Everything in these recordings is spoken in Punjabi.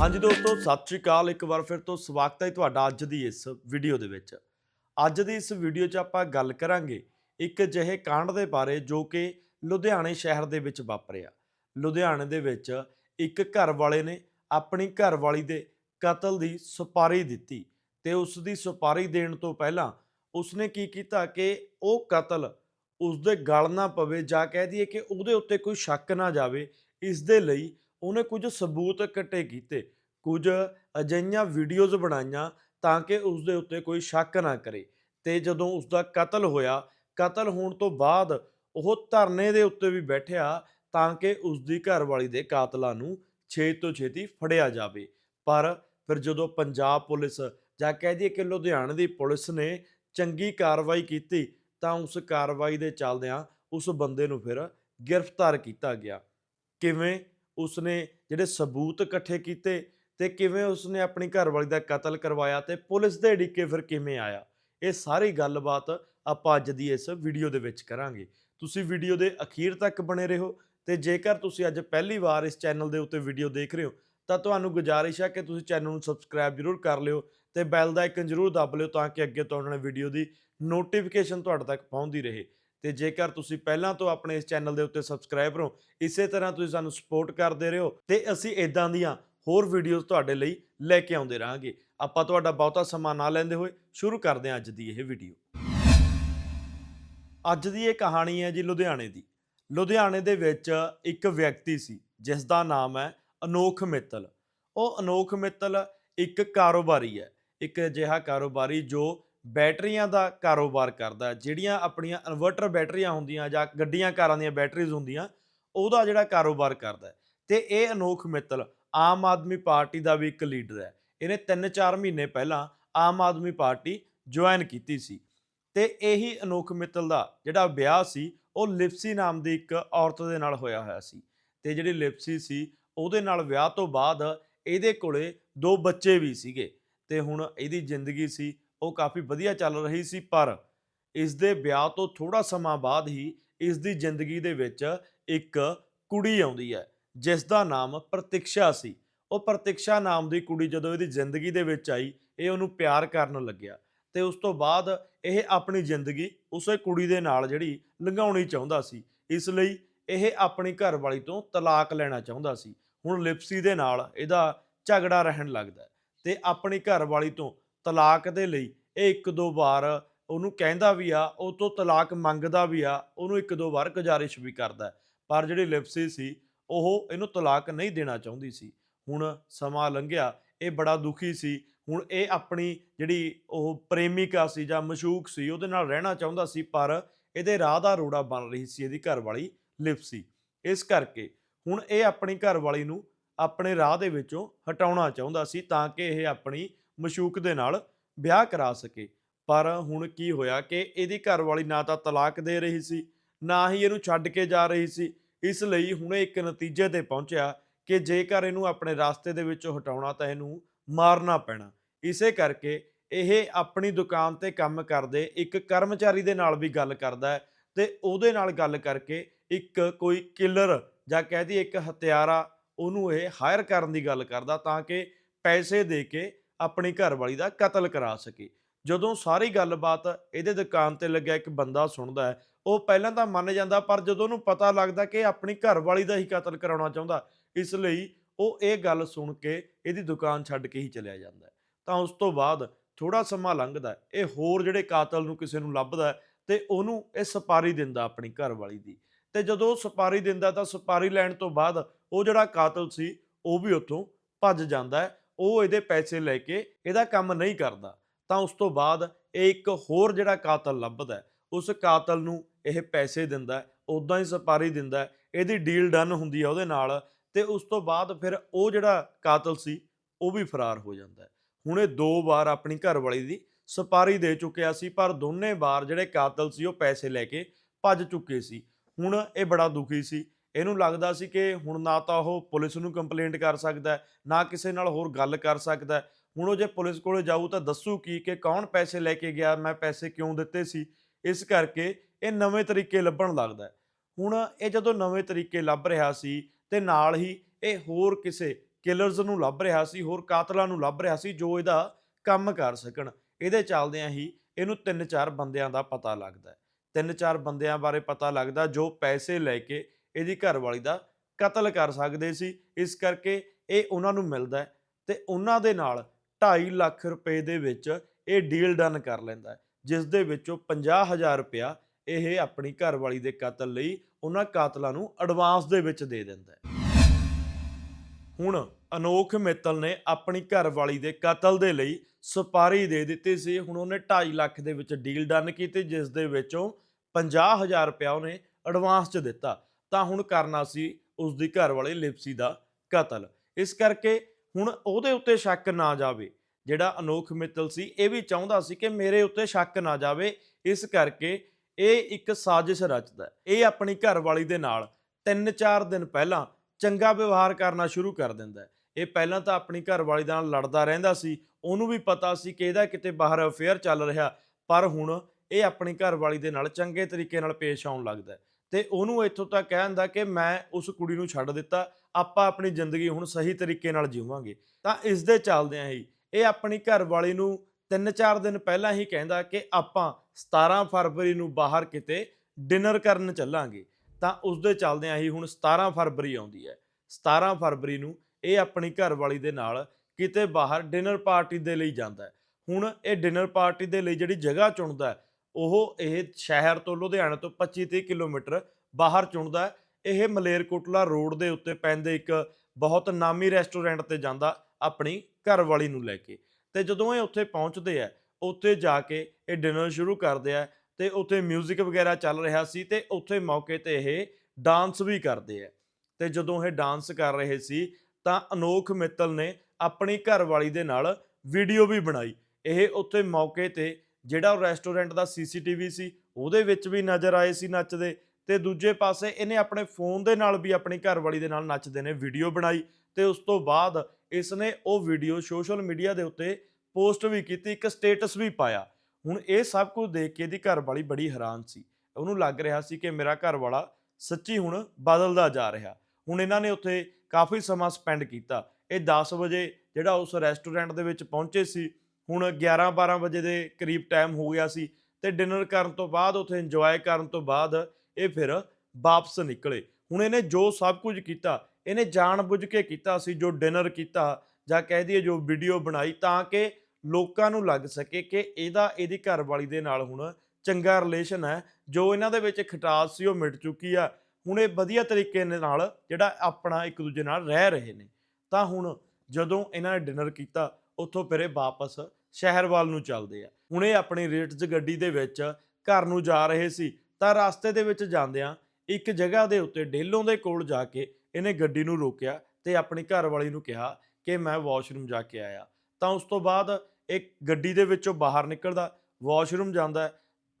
ਹਾਂਜੀ ਦੋਸਤੋ, ਸਤਿ ਸ਼੍ਰੀ ਅਕਾਲ। ਇੱਕ ਵਾਰ ਫਿਰ ਤੋਂ ਸਵਾਗਤ ਹੈ ਤੁਹਾਡਾ ਅੱਜ ਦੀ ਇਸ ਵੀਡੀਓ ਦੇ ਵਿੱਚ। ਅੱਜ ਦੀ ਇਸ ਵੀਡੀਓ 'ਚ ਆਪਾਂ ਗੱਲ ਕਰਾਂਗੇ ਇੱਕ ਅਜਿਹੇ ਕਾਂਡ ਦੇ ਬਾਰੇ ਜੋ ਕਿ ਲੁਧਿਆਣੇ ਸ਼ਹਿਰ ਦੇ ਵਿੱਚ ਵਾਪਰਿਆ ਲੁਧਿਆਣੇ ਦੇ ਵਿੱਚ ਇੱਕ ਘਰ ਵਾਲੇ ਨੇ ਆਪਣੀ ਘਰ ਵਾਲੀ ਦੇ ਕਤਲ ਦੀ ਸੁਪਾਰੀ ਦਿੱਤੀ ਤੇ ਉਸ ਦੀ ਸੁਪਾਰੀ ਦੇਣ ਤੋਂ ਪਹਿਲਾਂ ਉਸਨੇ ਕੀ ਕੀਤਾ ਕਿ ਉਹ ਕਤਲ ਉਸਦੇ ਗਲ ਨਾ ਪਵੇ ਜਾਂ ਕਹਿ ਦਈਏ ਕਿ ਉਹਦੇ ਉੱਤੇ ਕੋਈ ਸ਼ੱਕ ਨਾ ਜਾਵੇ, ਇਸ ਦੇ ਲਈ ਉਹਨੇ ਕੁਝ ਸਬੂਤ ਇਕੱਠੇ ਕੀਤੇ, ਕੁਝ ਅਜਿਹੀਆਂ ਵੀਡੀਓਜ਼ ਬਣਾਈਆਂ ਤਾਂ ਕਿ ਉਸ ਦੇ ਉੱਤੇ ਕੋਈ ਸ਼ੱਕ ਨਾ ਕਰੇ। ਤੇ ਜਦੋਂ ਉਸ ਦਾ ਕਤਲ ਹੋਇਆ, ਕਤਲ ਹੋਣ ਤੋਂ ਬਾਅਦ ਉਹ ਧਰਨੇ ਦੇ ਉੱਤੇ ਵੀ ਬੈਠਿਆ ਤਾਂ ਕਿ ਉਸ ਦੀ ਘਰਵਾਲੀ ਦੇ ਕਾਤਲਾਂ ਨੂੰ ਛੇਤੀ ਤੋਂ ਛੇਤੀ ਫੜਿਆ ਜਾਵੇ। ਪਰ ਫਿਰ ਜਦੋਂ ਪੰਜਾਬ ਪੁਲਿਸ ਜਾਂ ਕਹਿ ਦਈਏ ਕਿ ਲੁਧਿਆਣੇ ਦੀ ਪੁਲਿਸ ਨੇ ਚੰਗੀ ਕਾਰਵਾਈ ਕੀਤੀ ਤਾਂ ਉਸ ਕਾਰਵਾਈ ਦੇ ਚੱਲਦਿਆਂ ਉਸ ਬੰਦੇ ਨੂੰ ਫਿਰ ਗ੍ਰਿਫਤਾਰ ਕੀਤਾ ਗਿਆ। ਕਿਵੇਂ? ਉਸਨੇ ਜਿਹੜੇ ਸਬੂਤ ਇਕੱਠੇ ਕੀਤੇ ਤੇ ਕਿਵੇਂ ਉਸਨੇ ਆਪਣੀ ਘਰਵਾਲੀ ਦਾ ਕਤਲ ਕਰਵਾਇਆ ਤੇ ਪੁਲਿਸ ਦੇ ਢਿੱਕੇ ਫਿਰ ਕਿਵੇਂ ਆਇਆ, ਇਹ ਸਾਰੀ ਗੱਲਬਾਤ ਆਪਾਂ ਅੱਜ ਦੀ ਇਸ ਵੀਡੀਓ ਦੇ ਵਿੱਚ ਕਰਾਂਗੇ। ਤੁਸੀਂ ਵੀਡੀਓ ਦੇ ਅਖੀਰ ਤੱਕ ਬਣੇ ਰਹੋ ਤੇ ਜੇਕਰ ਤੁਸੀਂ ਅੱਜ ਪਹਿਲੀ ਵਾਰ ਇਸ ਚੈਨਲ ਦੇ ਉੱਤੇ ਵੀਡੀਓ ਦੇਖ ਰਹੇ ਹੋ, ਤਾਂ ਤੁਹਾਨੂੰ ਗੁਜ਼ਾਰਿਸ਼ ਹੈ ਕਿ ਤੁਸੀਂ ਚੈਨਲ ਨੂੰ ਸਬਸਕ੍ਰਾਈਬ ਜ਼ਰੂਰ ਕਰ ਲਿਓ ਤੇ ਬੈਲ ਦਾ ਆਈਕਨ ਜ਼ਰੂਰ ਦੱਬ ਲਿਓ ਤਾਂ ਕਿ ਅੱਗੇ ਤੋਂ ਆਉਣ ਵਾਲੀ ਵੀਡੀਓ ਦੀ ਨੋਟੀਫਿਕੇਸ਼ਨ ਤੁਹਾਡੇ ਤੱਕ ਪਹੁੰਚਦੀ ਰਹੇ। ਤੇ ਜੇਕਰ ਤੁਸੀਂ ਪਹਿਲਾਂ ਤੋਂ ਆਪਣੇ ਇਸ ਚੈਨਲ ਦੇ ਉੱਤੇ ਸਬਸਕ੍ਰਾਈਬਰ ਹੋ, ਇਸੇ ਤਰ੍ਹਾਂ ਤੁਸੀਂ ਸਾਨੂੰ ਸਪੋਰਟ ਕਰਦੇ ਰਹੋ ਤੇ ਅਸੀਂ ਇਦਾਂ ਦੀਆਂ ਹੋਰ ਵੀਡੀਓਜ਼ ਤੁਹਾਡੇ ਲਈ ਲੈ ਕੇ ਆਉਂਦੇ ਰਹਾਂਗੇ। ਆਪਾਂ ਤੁਹਾਡਾ ਬਹੁਤਾ ਸਮਾਂ ਨਾ ਲੈਂਦੇ ਹੋਏ ਸ਼ੁਰੂ ਕਰਦੇ ਹਾਂ ਅੱਜ ਦੀ ਇਹ ਵੀਡੀਓ। ਅੱਜ ਦੀ ਇਹ ਕਹਾਣੀ ਹੈ ਜੀ ਲੁਧਿਆਣੇ ਦੀ। ਲੁਧਿਆਣੇ ਦੇ ਵਿੱਚ ਇੱਕ ਵਿਅਕਤੀ ਸੀ ਜਿਸ ਦਾ ਨਾਮ ਹੈ ਅਨੋਖ ਮਿੱਤਲ। ਉਹ ਅਨੋਖ ਮਿੱਤਲ ਇੱਕ ਕਾਰੋਬਾਰੀ ਹੈ, ਇੱਕ ਅਜਿਹਾ ਕਾਰੋਬਾਰੀ ਜੋ ਬੈਟਰੀਆਂ ਦਾ ਕਾਰੋਬਾਰ ਕਰਦਾ, ਜਿਹੜੀਆਂ ਆਪਣੀਆਂ ਇਨਵਰਟਰ ਬੈਟਰੀਆਂ ਹੁੰਦੀਆਂ ਜਾਂ ਗੱਡੀਆਂ, ਕਾਰਾਂ ਦੀਆਂ ਬੈਟਰੀਜ਼ ਹੁੰਦੀਆਂ, ਉਹਦਾ ਜਿਹੜਾ ਕਾਰੋਬਾਰ ਕਰਦਾ ਹੈ। ਤੇ ਇਹ ਅਨੋਖ ਮਿੱਤਲ ਆਮ ਆਦਮੀ ਪਾਰਟੀ ਦਾ ਵੀ ਇੱਕ ਲੀਡਰ ਹੈ। ਇਹਨੇ 3-4 ਮਹੀਨੇ ਪਹਿਲਾਂ ਆਮ ਆਦਮੀ ਪਾਰਟੀ ਜੁਆਇਨ ਕੀਤੀ ਸੀ। ਤੇ ਇਹੀ ਅਨੋਖ ਮਿੱਤਲ ਦਾ ਜਿਹੜਾ ਵਿਆਹ ਸੀ, ਉਹ ਲਿਪਸੀ ਨਾਮ ਦੀ ਇੱਕ ਔਰਤ ਦੇ ਨਾਲ ਹੋਇਆ ਹੋਇਆ ਸੀ। ਤੇ ਜਿਹੜੀ ਲਿਪਸੀ ਸੀ, ਉਹਦੇ ਨਾਲ ਵਿਆਹ ਤੋਂ ਬਾਅਦ ਇਹਦੇ ਕੋਲੇ ਦੋ ਬੱਚੇ ਵੀ ਸੀਗੇ। ਤੇ ਹੁਣ ਇਹਦੀ ਜ਼ਿੰਦਗੀ ਸੀ ਉਹ ਕਾਫੀ ਵਧੀਆ ਚੱਲ ਰਹੀ ਸੀ, ਪਰ ਇਸ ਦੇ ਵਿਆਹ ਤੋਂ ਥੋੜਾ ਸਮਾਂ ਬਾਅਦ ਹੀ ਇਸ ਦੀ ਜ਼ਿੰਦਗੀ ਦੇ ਵਿੱਚ ਇੱਕ ਕੁੜੀ ਆਉਂਦੀ ਹੈ ਜਿਸ ਦਾ ਨਾਮ ਪ੍ਰਤੀਕਸ਼ਾ ਸੀ। ਉਹ ਪ੍ਰਤੀਕਸ਼ਾ ਨਾਮ ਦੀ ਕੁੜੀ ਜਦੋਂ ਇਹਦੀ ਜ਼ਿੰਦਗੀ ਦੇ ਵਿੱਚ ਆਈ, ਇਹ ਉਹਨੂੰ ਪਿਆਰ ਕਰਨ ਲੱਗਿਆ ਤੇ ਉਸ ਤੋਂ ਬਾਅਦ ਇਹ ਆਪਣੀ ਜ਼ਿੰਦਗੀ ਉਸੇ ਕੁੜੀ ਦੇ ਨਾਲ ਜਿਹੜੀ ਲੰਘਾਉਣੀ ਚਾਹੁੰਦਾ ਸੀ, ਇਸ ਲਈ ਇਹ ਆਪਣੀ ਘਰਵਾਲੀ ਤੋਂ ਤਲਾਕ ਲੈਣਾ ਚਾਹੁੰਦਾ ਸੀ। ਹੁਣ ਲਿਪਸੀ ਦੇ ਨਾਲ ਇਹਦਾ ਝਗੜਾ ਰਹਿਣ ਲੱਗਦਾ ਹੈ ਤੇ ਆਪਣੀ ਘਰਵਾਲੀ ਤੋਂ ਤਲਾਕ ਦੇ ਲਈ। ਇਹ ਇੱਕ ਦੋ ਵਾਰ ਉਹਨੂੰ ਕਹਿੰਦਾ ਵੀ ਆ, ਉਹ ਤੋਂ ਤਲਾਕ ਮੰਗਦਾ ਵੀ ਆ, ਉਹਨੂੰ ਇੱਕ ਦੋ ਵਾਰ ਗੁਜ਼ਾਰਿਸ਼ ਵੀ ਕਰਦਾ। ਪਰ ਜਿਹੜੀ ਲਿਪਸੀ ਸੀ, ਉਹ ਇਹਨੂੰ ਤਲਾਕ ਨਹੀਂ ਦੇਣਾ ਚਾਹੁੰਦੀ ਸੀ। ਹੁਣ ਸਮਾਂ ਲੰਘਿਆ, ਇਹ ਬੜਾ ਦੁਖੀ ਸੀ। ਹੁਣ ਇਹ ਆਪਣੀ ਜਿਹੜੀ ਉਹ ਪ੍ਰੇਮਿਕਾ ਸੀ ਜਾਂ ਮਸ਼ੂਕ ਸੀ, ਉਹਦੇ ਨਾਲ ਰਹਿਣਾ ਚਾਹੁੰਦਾ ਸੀ, ਪਰ ਇਹਦੇ ਰਾਹ ਦਾ ਰੋੜਾ ਬਣ ਰਹੀ ਸੀ ਇਹਦੀ ਘਰਵਾਲੀ ਲਿਪਸੀ। ਇਸ ਕਰਕੇ ਹੁਣ ਇਹ ਆਪਣੀ ਘਰਵਾਲੀ ਨੂੰ ਆਪਣੇ ਰਾਹ ਦੇ ਵਿੱਚੋਂ ਹਟਾਉਣਾ ਚਾਹੁੰਦਾ ਸੀ ਤਾਂ ਕਿ ਇਹ ਆਪਣੀ ਮਸ਼ੂਕ ਦੇ ਨਾਲ ਵਿਆਹ ਕਰਾ ਸਕੇ। ਪਰ ਹੁਣ ਕੀ ਹੋਇਆ ਕਿ ਇਹਦੀ ਘਰਵਾਲੀ ਨਾ ਤਾਂ ਤਲਾਕ ਦੇ ਰਹੀ ਸੀ, ਨਾ ਹੀ ਇਹਨੂੰ ਛੱਡ ਕੇ ਜਾ ਰਹੀ ਸੀ। ਇਸ ਲਈ ਹੁਣ ਇੱਕ ਨਤੀਜੇ ਤੇ ਪਹੁੰਚਿਆ ਕਿ ਜੇਕਰ ਇਹਨੂੰ ਆਪਣੇ ਰਸਤੇ ਦੇ ਵਿੱਚੋਂ ਹਟਾਉਣਾ ਤਾਂ ਇਹਨੂੰ ਮਾਰਨਾ ਪੈਣਾ। ਇਸੇ ਕਰਕੇ ਇਹ ਆਪਣੀ ਦੁਕਾਨ ਤੇ ਕੰਮ ਕਰਦੇ ਇੱਕ ਕਰਮਚਾਰੀ ਦੇ ਨਾਲ ਵੀ ਗੱਲ ਕਰਦਾ ਹੈ ਤੇ ਉਹਦੇ ਨਾਲ ਗੱਲ ਕਰਕੇ ਇੱਕ ਕੋਈ ਕਿਲਰ ਜਾਂ ਕਹਿ ਦਈਏ ਇੱਕ ਹਥਿਆਰਾ ਉਹਨੂੰ ਇਹ ਹਾਇਰ ਕਰਨ ਦੀ ਗੱਲ ਕਰਦਾ ਤਾਂ ਕਿ ਪੈਸੇ ਦੇ ਕੇ ਆਪਣੀ ਘਰਵਾਲੀ ਦਾ ਕਤਲ ਕਰਾ ਸਕੇ। ਜਦੋਂ ਸਾਰੀ ਗੱਲਬਾਤ ਇਹਦੇ ਦੁਕਾਨ ਤੇ ਲੱਗਿਆ, ਇੱਕ ਬੰਦਾ ਸੁਣਦਾ ਹੈ, ਉਹ ਪਹਿਲਾਂ ਤਾਂ ਮੰਨ ਜਾਂਦਾ, ਪਰ ਜਦੋਂ ਉਹਨੂੰ ਪਤਾ ਲੱਗਦਾ ਕਿ ਆਪਣੀ ਘਰਵਾਲੀ ਦਾ ਹੀ ਕਤਲ ਕਰਾਉਣਾ ਚਾਹੁੰਦਾ, ਇਸ ਲਈ ਉਹ ਇਹ ਗੱਲ ਸੁਣ ਕੇ ਇਹਦੀ ਦੁਕਾਨ ਛੱਡ ਕੇ ਹੀ ਚਲਿਆ ਜਾਂਦਾ ਤਾਂ ਉਸ ਤੋਂ ਬਾਅਦ ਥੋੜਾ ਸਮਾਂ ਲੰਘਦਾ ਇਹ ਹੋਰ ਜਿਹੜੇ ਕਾਤਲ ਨੂੰ ਕਿਸੇ ਨੂੰ ਲੱਭਦਾ ਹੈ, ਤੇ ਉਹਨੂੰ ਇਹ ਸਪਾਰੀ ਦਿੰਦਾ ਆਪਣੀ ਘਰਵਾਲੀ ਦੀ। ਤੇ ਜਦੋਂ ਉਹ ਸਪਾਰੀ ਦਿੰਦਾ, ਤਾਂ ਸਪਾਰੀ ਲੈਣ ਤੋਂ ਬਾਅਦ ਉਹ ਜਿਹੜਾ ਕਾਤਲ ਸੀ, ਉਹ ਵੀ ਉੱਥੋਂ ਭੱਜ ਜਾਂਦਾ ਹੈ ਉਹ ਇਹਦੇ ਪੈਸੇ ਲੈ ਕੇ ਇਹਦਾ ਕੰਮ ਨਹੀਂ ਕਰਦਾ ਤਾਂ ਉਸ ਤੋਂ ਬਾਅਦ ਇਹ ਇੱਕ ਹੋਰ ਜਿਹੜਾ ਕਾਤਲ ਲੱਭਦਾ ਉਸ ਕਾਤਲ ਨੂੰ ਇਹ ਪੈਸੇ ਦਿੰਦਾ ਹੈ, ਉਦਾਂ ਹੀ ਸਪਾਰੀ ਦਿੰਦਾ ਇਹਦੀ ਡੀਲ ਡਨ ਹੁੰਦੀ ਹੈ ਉਹਦੇ ਨਾਲ ਤੇ ਉਸ ਤੋਂ ਬਾਅਦ ਫਿਰ ਉਹ ਜਿਹੜਾ ਕਾਤਲ ਸੀ ਉਹ ਵੀ ਫਰਾਰ ਹੋ ਜਾਂਦਾ ਹੁਣ ਇਹ ਦੋ ਵਾਰ ਆਪਣੀ ਘਰਵਾਲੀ ਦੀ ਸਪਾਰੀ ਦੇ ਚੁੱਕਿਆ ਸੀ ਪਰ ਦੋਨੇ ਵਾਰ ਜਿਹੜੇ ਕਾਤਲ ਸੀ ਉਹ ਪੈਸੇ ਲੈ ਕੇ ਭੱਜ ਚੁੱਕੇ ਸੀ। ਹੁਣ ਇਹ ਬੜਾ ਦੁਖੀ ਸੀ ਇਹਨੂੰ ਲੱਗਦਾ ਸੀ ਕਿ ਹੁਣ ਨਾ ਤਾਂ ਉਹ ਪੁਲਿਸ ਨੂੰ ਕੰਪਲੇਂਟ ਕਰ ਸਕਦਾ ਨਾ ਕਿਸੇ ਨਾਲ ਹੋਰ ਗੱਲ ਕਰ ਸਕਦਾ ਹੁਣ ਉਹ ਜੇ ਪੁਲਿਸ ਕੋਲੇ ਜਾਊ ਤਾਂ ਦੱਸੂ ਕੀ ਕਿ ਕੌਣ ਪੈਸੇ ਲੈ ਕੇ ਗਿਆ, ਮੈਂ ਪੈਸੇ ਕਿਉਂ ਦਿੱਤੇ ਸੀ? ਇਸ ਕਰਕੇ ਇਹ ਨਵੇਂ ਤਰੀਕੇ ਲੱਭਣ ਲੱਗਦਾ ਹੁਣ ਇਹ ਜਦੋਂ ਨਵੇਂ ਤਰੀਕੇ ਲੱਭ ਰਿਹਾ ਸੀ ਤੇ ਨਾਲ ਹੀ ਇਹ ਹੋਰ ਕਿਸੇ ਕਿਲਰਸ ਨੂੰ ਲੱਭ ਰਿਹਾ ਸੀ, ਹੋਰ ਕਾਤਲਾਂ ਨੂੰ ਲੱਭ ਰਿਹਾ ਸੀ ਜੋ ਇਹਦਾ ਕੰਮ ਕਰ ਸਕਣ। ਇਹਦੇ ਚੱਲਦਿਆਂ ਹੀ ਇਹਨੂੰ ਤਿੰਨ ਚਾਰ ਬੰਦਿਆਂ ਦਾ ਪਤਾ ਲੱਗਦਾ ਤਿੰਨ ਚਾਰ ਬੰਦਿਆਂ ਬਾਰੇ ਪਤਾ ਲੱਗਦਾ ਜੋ ਪੈਸੇ ਲੈ ਕੇ ਇਹਦੀ ਘਰਵਾਲੀ ਦਾ ਕਤਲ ਕਰ ਸਕਦੇ ਸੀ। ਇਸ ਕਰਕੇ ਇਹ ਉਹਨਾਂ ਨੂੰ ਮਿਲਦਾ ਹੈ ਤੇ ਉਹਨਾਂ ਦੇ ਨਾਲ 2.5 ਲੱਖ ਰੁਪਏ ਦੇ ਵਿੱਚ ਇਹ ਡੀਲ ਡਨ ਕਰ ਲੈਂਦਾ ਹੈ, ਜਿਸ ਦੇ ਵਿੱਚੋਂ 50000 ਰੁਪਇਆ ਇਹ ਆਪਣੀ ਘਰਵਾਲੀ ਦੇ ਕਤਲ ਲਈ ਉਹਨਾਂ ਕਾਤਲਾਂ ਨੂੰ ਐਡਵਾਂਸ ਦੇ ਵਿੱਚ ਦੇ ਦਿੰਦਾ ਹੈ। ਹੁਣ ਅਨੋਖ ਮਿੱਤਲ ਨੇ ਆਪਣੀ ਘਰਵਾਲੀ ਦੇ ਕਤਲ ਦੇ ਲਈ ਸੁਪਾਰੀ ਦੇ ਦਿੱਤੀ ਸੀ। ਹੁਣ ਉਹਨੇ 2.5 ਲੱਖ ਦੇ ਵਿੱਚ ਡੀਲ ਡਨ ਕੀਤੀ, ਜਿਸ ਦੇ ਵਿੱਚੋਂ 50000 ਰੁਪਇਆ ਉਹਨੇ ਐਡਵਾਂਸ 'ਚ ਦਿੱਤਾ। ਤਾਂ ਹੁਣ ਕਰਨਾ ਸੀ ਉਸ ਦੀ ਘਰਵਾਲੀ ਲਿਪਸੀ ਦਾ ਕਤਲ। ਇਸ ਕਰਕੇ ਹੁਣ ਉਹਦੇ ਉੱਤੇ ਸ਼ੱਕ ਨਾ ਜਾਵੇ। ਜਿਹੜਾ ਅਨੋਖ ਮਿੱਤਲ ਸੀ, ਇਹ ਵੀ ਚਾਹੁੰਦਾ ਸੀ ਕਿ ਮੇਰੇ ਉੱਤੇ ਸ਼ੱਕ ਨਾ ਜਾਵੇ। ਇਸ ਕਰਕੇ ਇਹ ਇੱਕ ਸਾਜ਼ਿਸ਼ ਰਚਦਾ ਇਹ ਆਪਣੀ ਘਰਵਾਲੀ ਦੇ ਨਾਲ 3-4 ਦਿਨ ਪਹਿਲਾਂ ਚੰਗਾ ਵਿਵਹਾਰ ਕਰਨਾ ਸ਼ੁਰੂ ਕਰ ਦਿੰਦਾ ਇਹ ਪਹਿਲਾਂ ਤਾਂ ਆਪਣੀ ਘਰਵਾਲੀ ਨਾਲ ਲੜਦਾ ਰਹਿੰਦਾ ਸੀ। ਉਹਨੂੰ ਵੀ ਪਤਾ ਸੀ ਕਿ ਇਹਦਾ ਕਿਤੇ ਬਾਹਰ ਅਫੇਅਰ ਚੱਲ ਰਿਹਾ, ਪਰ ਹੁਣ ਇਹ ਆਪਣੀ ਘਰਵਾਲੀ ਦੇ ਨਾਲ ਚੰਗੇ ਤਰੀਕੇ ਨਾਲ ਪੇਸ਼ ਆਉਣ ਲੱਗਦਾ ਤੇ ਉਹਨੂੰ ਇੱਥੋਂ ਤੱਕ ਕਹਿੰਦਾ ਕਿ ਮੈਂ ਉਸ ਕੁੜੀ ਨੂੰ ਛੱਡ ਦਿੱਤਾ, ਆਪਾਂ ਆਪਣੀ ਜ਼ਿੰਦਗੀ ਹੁਣ ਸਹੀ ਤਰੀਕੇ ਨਾਲ ਜੀਵਾਂਗੇ। ਤਾਂ ਇਸ ਦੇ ਚੱਲਦਿਆਂ ਹੀ ਇਹ ਆਪਣੀ ਘਰਵਾਲੀ ਨੂੰ 3-4 ਦਿਨ ਪਹਿਲਾਂ ਹੀ ਕਹਿੰਦਾ ਕਿ ਆਪਾਂ 17 ਫਰਵਰੀ ਨੂੰ ਬਾਹਰ ਕਿਤੇ ਡਿਨਰ ਕਰਨ ਚੱਲਾਂਗੇ। ਤਾਂ ਉਸ ਦੇ ਚੱਲਦਿਆਂ ਹੀ ਹੁਣ 17 ਫਰਵਰੀ ਆਉਂਦੀ ਹੈ। 17 ਫਰਵਰੀ ਨੂੰ ਇਹ ਆਪਣੀ ਘਰਵਾਲੀ ਦੇ ਨਾਲ ਕਿਤੇ ਬਾਹਰ ਡਿਨਰ ਪਾਰਟੀ ਦੇ ਲਈ ਜਾਂਦਾ ਹੁਣ ਇਹ ਡਿਨਰ ਪਾਰਟੀ ਦੇ ਲਈ ਜਿਹੜੀ ਜਗ੍ਹਾ ਚੁਣਦਾ ਉਹ ਇਹ ਸ਼ਹਿਰ ਤੋਂ ਲੁਧਿਆਣਾ ਤੋਂ 25-30 ਕਿਲੋਮੀਟਰ ਬਾਹਰ ਚੁਣਦਾ ਇਹ ਮਲੇਰਕੋਟਲਾ ਰੋਡ ਦੇ ਉੱਤੇ ਪੈਂਦੇ ਇੱਕ ਬਹੁਤ ਨਾਮੀ ਰੈਸਟੋਰੈਂਟ ਤੇ ਜਾਂਦਾ ਆਪਣੀ ਘਰਵਾਲੀ ਨੂੰ ਲੈ ਕੇ। ਤੇ ਜਦੋਂ ਇਹ ਉੱਥੇ ਪਹੁੰਚਦੇ ਆ, ਉੱਥੇ ਜਾ ਕੇ ਇਹ ਡਿਨਰ ਸ਼ੁਰੂ ਕਰਦੇ ਆ ਤੇ ਉੱਥੇ 뮤직 ਵਗੈਰਾ ਚੱਲ ਰਿਹਾ ਸੀ ਤੇ ਉੱਥੇ ਮੌਕੇ ਤੇ ਇਹ ਡਾਂਸ ਵੀ ਕਰਦੇ ਆ। ਤੇ ਜਦੋਂ ਇਹ ਡਾਂਸ ਕਰ ਰਹੇ ਸੀ ਤਾਂ ਅਨੋਖ ਮਿੱਤਲ ਨੇ ਆਪਣੀ ਘਰਵਾਲੀ ਦੇ ਨਾਲ ਵੀਡੀਓ ਵੀ ਬਣਾਈ। ਇਹ ਉੱਥੇ ਮੌਕੇ ਤੇ ਜਿਹੜਾ ਉਹ ਰੈਸਟੋਰੈਂਟ ਦਾ ਸੀਸੀਟੀਵੀ ਸੀ, ਉਹਦੇ ਵਿੱਚ ਵੀ ਨਜ਼ਰ ਆਏ ਸੀ ਨੱਚਦੇ ਤੇ ਦੂਜੇ ਪਾਸੇ ਇਹਨੇ ਆਪਣੇ ਫੋਨ ਦੇ ਨਾਲ ਵੀ ਆਪਣੀ ਘਰਵਾਲੀ ਦੇ ਨਾਲ ਨੱਚਦੇ ਨੇ ਵੀਡੀਓ ਬਣਾਈ ਤੇ ਉਸ ਤੋਂ ਬਾਅਦ ਇਸ ਨੇ ਉਹ ਵੀਡੀਓ ਸੋਸ਼ਲ ਮੀਡੀਆ ਦੇ ਉੱਤੇ ਪੋਸਟ ਵੀ ਕੀਤੀ, ਇੱਕ ਸਟੇਟਸ ਵੀ ਪਾਇਆ। ਹੁਣ ਇਹ ਸਭ ਕੁਝ ਦੇਖ ਕੇ ਇਹਦੀ ਘਰਵਾਲੀ ਬੜੀ ਹੈਰਾਨ ਸੀ। ਉਹਨੂੰ ਲੱਗ ਰਿਹਾ ਸੀ ਕਿ ਮੇਰਾ ਘਰਵਾਲਾ ਸੱਚੀ ਹੁਣ ਬਦਲਦਾ ਜਾ ਰਿਹਾ। ਹੁਣ ਇਹਨਾਂ ਨੇ ਉੱਥੇ ਕਾਫੀ ਸਮਾਂ ਸਪੈਂਡ ਕੀਤਾ। ਇਹ 10 ਵਜੇ ਜਿਹੜਾ ਉਸ ਰੈਸਟੋਰੈਂਟ ਦੇ ਵਿੱਚ ਪਹੁੰਚੇ ਸੀ ਹੁਣ 11-12 ਵਜੇ ਦੇ ਕਰੀਬ ਟਾਈਮ ਹੋ ਗਿਆ ਸੀ ਤੇ ਡਿਨਰ ਕਰਨ ਤੋਂ ਬਾਅਦ, ਉੱਥੇ ਇੰਜੋਏ ਕਰਨ ਤੋਂ ਬਾਅਦ ਇਹ ਫਿਰ ਵਾਪਸ ਨਿਕਲੇ। ਹੁਣ ਇਹਨੇ ਜੋ ਸਭ ਕੁਝ ਕੀਤਾ, ਇਹਨੇ ਜਾਣਬੁੱਝ ਕੇ ਕੀਤਾ ਸੀ, ਜੋ ਡਿਨਰ ਕੀਤਾ ਜਾਂ ਕਹਿ ਦਈਏ ਜੋ ਵੀਡੀਓ ਬਣਾਈ, ਤਾਂ ਕਿ ਲੋਕਾਂ ਨੂੰ ਲੱਗ ਸਕੇ ਕਿ ਇਹਦਾ, ਇਹਦੀ ਘਰਵਾਲੀ ਦੇ ਨਾਲ ਹੁਣ ਚੰਗਾ ਰਿਲੇਸ਼ਨ ਹੈ, ਜੋ ਇਹਨਾਂ ਦੇ ਵਿੱਚ ਖਟਾਸ ਸੀ, ਉਹ ਮਿਟ ਚੁੱਕੀ ਆ। ਹੁਣ ਇਹ ਵਧੀਆ ਤਰੀਕੇ ਦੇ ਨਾਲ ਜਿਹੜਾ ਆਪਣਾ ਇੱਕ ਦੂਜੇ ਨਾਲ ਰਹਿ ਰਹੇ ਨੇ। ਤਾਂ ਹੁਣ ਜਦੋਂ ਇਹਨਾਂ ਨੇ ਡਿਨਰ ਕੀਤਾ ਉੱਥੋਂ ਫਿਰ ਇਹ ਵਾਪਸ ਸ਼ਹਿਰ ਵੱਲ ਨੂੰ ਚੱਲਦੇ ਆ। ਹੁਣ ਇਹ ਆਪਣੀ ਰੇਟਸ ਗੱਡੀ ਦੇ ਵਿੱਚ ਘਰ ਨੂੰ ਜਾ ਰਹੇ ਸੀ, ਤਾਂ ਰਸਤੇ ਦੇ ਵਿੱਚ ਜਾਂਦਿਆਂ ਇੱਕ ਜਗ੍ਹਾ ਦੇ ਉੱਤੇ ਡੇਲੋਂ ਦੇ ਕੋਲ ਜਾ ਕੇ ਇਹਨੇ ਗੱਡੀ ਨੂੰ ਰੋਕਿਆ ਤੇ ਆਪਣੀ ਘਰਵਾਲੀ ਨੂੰ ਕਿਹਾ ਕਿ ਮੈਂ ਵਾਸ਼ਰੂਮ ਜਾ ਕੇ ਆਇਆ। ਤਾਂ ਉਸ ਤੋਂ ਬਾਅਦ ਇਹ ਗੱਡੀ ਦੇ ਵਿੱਚੋਂ ਬਾਹਰ ਨਿਕਲਦਾ, ਵਾਸ਼ਰੂਮ ਜਾਂਦਾ